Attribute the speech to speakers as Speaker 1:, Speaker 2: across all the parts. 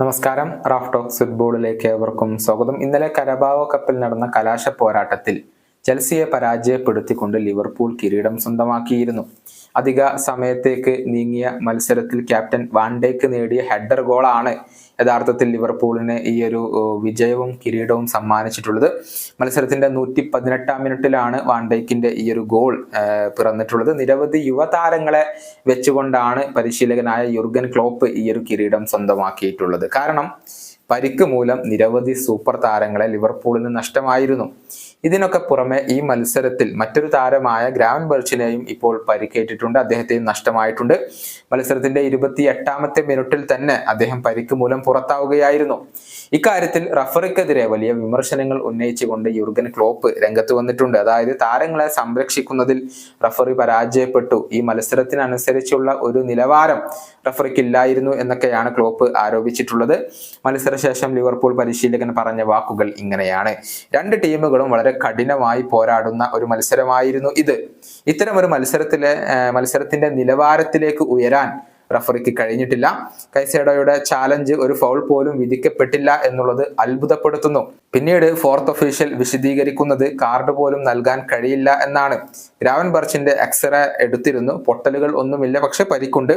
Speaker 1: നമസ്കാരം. Raf talks ഫുട്ബോളിലേക്ക് ഏവർക്കും സ്വാഗതം. ഇന്നലെ കരബാവോ കപ്പിൽ നടന്ന കലാശ പോരാട്ടത്തിൽ ചെൽസിയെ പരാജയപ്പെടുത്തിക്കൊണ്ട് ലിവർപൂൾ കിരീടം സ്വന്തമാക്കിയിരുന്നു. അധിക സമയത്തേക്ക് നീങ്ങിയ മത്സരത്തിൽ ക്യാപ്റ്റൻ വാൻഡേക്ക് നേടിയ ഹെഡർ ഗോളാണ് യഥാർത്ഥത്തിൽ ലിവർപൂളിന് ഈ ഒരു വിജയവും കിരീടവും സമ്മാനിച്ചിട്ടുള്ളത്. മത്സരത്തിന്റെ നൂറ്റി പതിനെട്ടാം മിനിറ്റിലാണ് വാൻഡേക്കിന്റെ ഈ ഒരു ഗോൾ പിറന്നിട്ടുള്ളത്. നിരവധി യുവതാരങ്ങളെ വെച്ചുകൊണ്ടാണ് പരിശീലകനായ യുർഗൻ ക്ലോപ്പ് ഈ ഒരു കിരീടം സ്വന്തമാക്കിയിട്ടുള്ളത്. കാരണം പരിക്ക് മൂലം നിരവധി സൂപ്പർ താരങ്ങളെ ലിവർപൂളിന് നഷ്ടമായിരുന്നു. ഇതിനൊക്കെ പുറമെ ഈ മത്സരത്തിൽ മറ്റൊരു താരമായ ഗ്രാവൻ ബെർച്ചിനെയും ഇപ്പോൾ പരിക്കേറ്റിട്ടുണ്ട്. അദ്ദേഹത്തെയും നഷ്ടമായിട്ടുണ്ട്. മത്സരത്തിന്റെ ഇരുപത്തി എട്ടാമത്തെ മിനിറ്റിൽ തന്നെ അദ്ദേഹം പരിക്ക് മൂലം പുറത്താവുകയായിരുന്നു. ഇക്കാര്യത്തിൽ റഫറിക്കെതിരെ വലിയ വിമർശനങ്ങൾ ഉന്നയിച്ചുകൊണ്ട് യുർഗൻ ക്ലോപ്പ് രംഗത്ത് വന്നിട്ടുണ്ട്. അതായത് താരങ്ങളെ സംരക്ഷിക്കുന്നതിൽ റഫറി പരാജയപ്പെട്ടു. ഈ മത്സരത്തിനനുസരിച്ചുള്ള ഒരു നിലവാരം റഫറിക്കില്ലായിരുന്നു എന്നൊക്കെയാണ് ക്ലോപ്പ് ആരോപിച്ചിട്ടുള്ളത്. മത്സരശേഷം ലിവർപൂൾ പരിശീലകൻ പറഞ്ഞ വാക്കുകൾ ഇങ്ങനെയാണ്. രണ്ട് ടീമുകളും വളരെ കഠിനമായി പോരാടുന്ന ഒരു മത്സരമായിരുന്നു ഇത്. ഇത്തരം ഒരു മത്സരത്തിലെ മത്സരത്തിന്റെ നിലവാരത്തിലേക്ക് ഉയരാൻ റഫറിക്ക് കഴിഞ്ഞിട്ടില്ല. കൈസേഡോയുടെ ചാലഞ്ച് ഒരു ഫൗൾ പോലും വിധിക്കപ്പെട്ടില്ല എന്നുള്ളത് അത്ഭുതപ്പെടുത്തുന്നു. പിന്നീട് ഫോർത്ത് ഒഫീഷ്യൽ വിശദീകരിക്കുന്നത് കാർഡ് പോലും നൽകാൻ കഴിയില്ല എന്നാണ്. രാവൻ ബർച്ചിന്റെ എക്സ്റേ എടുത്തിരുന്നു. പൊട്ടലുകൾ ഒന്നുമില്ല പക്ഷെ പരിക്കുണ്ട്.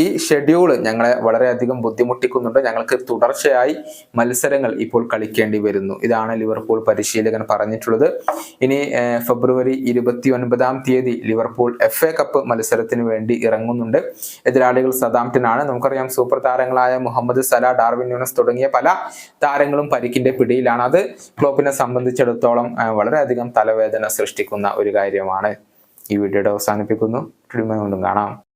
Speaker 1: ഈ ഷെഡ്യൂൾ ഞങ്ങളെ വളരെയധികം ബുദ്ധിമുട്ടിക്കുന്നുണ്ട്. ഞങ്ങൾക്ക് തുടർച്ചയായി മത്സരങ്ങൾ ഇപ്പോൾ കളിക്കേണ്ടി വരുന്നു. ഇതാണ് ലിവർപൂൾ പരിശീലകൻ പറഞ്ഞിട്ടുള്ളത്. ഇനി ഫെബ്രുവരി ഇരുപത്തി ഒൻപതാം തീയതി ലിവർപൂൾ എഫ് എ കപ്പ് മത്സരത്തിന് വേണ്ടി ഇറങ്ങുന്നുണ്ട്. എതിരാളികൾ സദാംപ്ടൺ ആണ് നമുക്കറിയാം സൂപ്പർ താരങ്ങളായ മുഹമ്മദ് സല ഡാർവിൻ യൂണസ് തുടങ്ങിയ പല താരങ്ങളും പരിക്കിന്റെ പിടിയിലാണ്. അത് ക്ലോപ്പിനെ സംബന്ധിച്ചിടത്തോളം വളരെയധികം തലവേദന സൃഷ്ടിക്കുന്ന ഒരു കാര്യമാണ്. ഈ വീഡിയോയുടെ അവസാനിപ്പിക്കുന്നു. കാണാം.